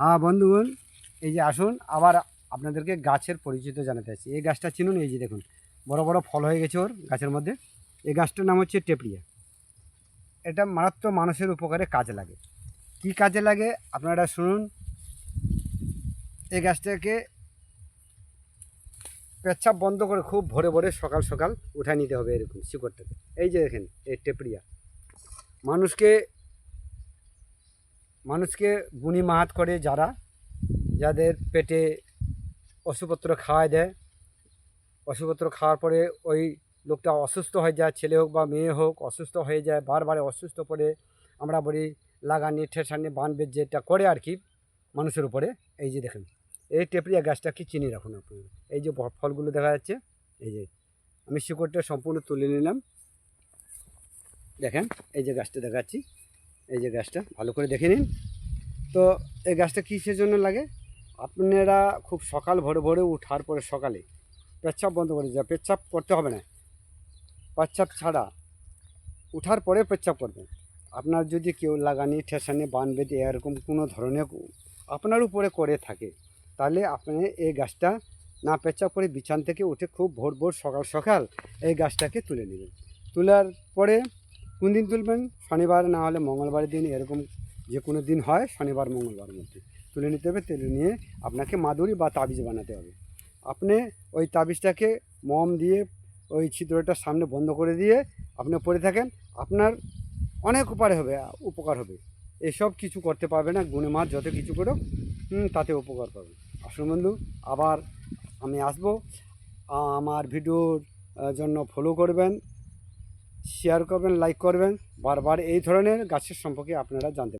হ্যাঁ বন্ধুগণ, এই যে আসুন, আবার আপনাদেরকে গাছের পরিচিত জানাতে আছি এই গাছটা চিনুন, এই যে দেখুন, বড় বড় ফল হয়ে গেছে ওর গাছের মধ্যে। এই গাছটার নাম হচ্ছে টেপরিয়া এটা মারাত্মক মানুষের উপকারে কাজে লাগে। কি কাজে লাগে? আপনারা শুনুন। এই গাছটাকে পেচ্ছাপ বন্ধ করে খুব ভোরে ভোরে সকাল সকাল উঠায় নিতে হবে এরকম শিকড়টাকে। এই যে দেখেন, এই টেপড়িয়া। মানুষকে মানুষকে গুণী মাহাত করে যারা, যাদের পেটে ওষুধপত্র খাওয়ায় দেয়, ওষুধপত্র খাওয়ার পরে ওই লোকটা অসুস্থ হয়ে যায়, ছেলে হোক বা মেয়ে হোক, অসুস্থ হয়ে যায়, বারবার অসুস্থ পড়ে, আমরা বলি লাগানি ঠেসানি বানবে যেটা করে আর কি মানুষের উপরে, এই যে দেখেন, এই টেপরিয়া গাছটা কি চিনি রাখুন আপনি এই যে ফলগুলো দেখা যাচ্ছে, এই যে, আমি শিকড়টা সম্পূর্ণ তুলে নিলাম, দেখেন, এই যে গাছটা দেখাচ্ছি এই যে গাছটা ভালো করে দেখে নিন। তো এই গাছটা কিসের জন্য লাগে? আপনারা খুব সকাল ভোরে ভোরে উঠার পরে সকালে পেচ্ছাপ বন্ধ করে যা পেচ্ছাপ করতে হবে না। পেচ্ছাপ ছাড়া উঠার পরে পেচ্ছাপ করবেন। আপনার যদি কেউ লাগানি, ঠেসানি বান বেঁধে এরকম কোনো ধরনের আপনার উপরে করে থাকে, তাহলে আপনি এই গাছটা না পেচ্ছাপ করে বিছান থেকে উঠে খুব ভোর ভোর সকাল সকাল এই গাছটাকে তুলে নেবেন। তোলার পরে কোন দিন তুলবেন? শনিবার না হলে মঙ্গলবারের দিন এরকম যে কোনো দিন হয় শনিবার, মঙ্গলবার মধ্যে। তুলে নিতে হবে, তুলে নিয়ে আপনাকে মাদুরি বা তাবিজ বানাতে হবে। আপনি ওই তাবিজটাকে মম দিয়ে ওই ছিদ্রটার সামনে বন্ধ করে দিয়ে আপনি পরে থাকেন, আপনার অনেক উপায় হবে, উপকার হবে। এসব কিছু করতে পারবে না গুণে মাছ যত কিছু করো তাতে উপকার পাবে। আসুন বন্ধু, আবার আমি আসব। আমার ভিডিওর জন্য ফলো করবেন। শেয়ার করবেন লাইক করবেন। বারবার এই ধরনের গাছের সম্পর্কে আপনারা জানতে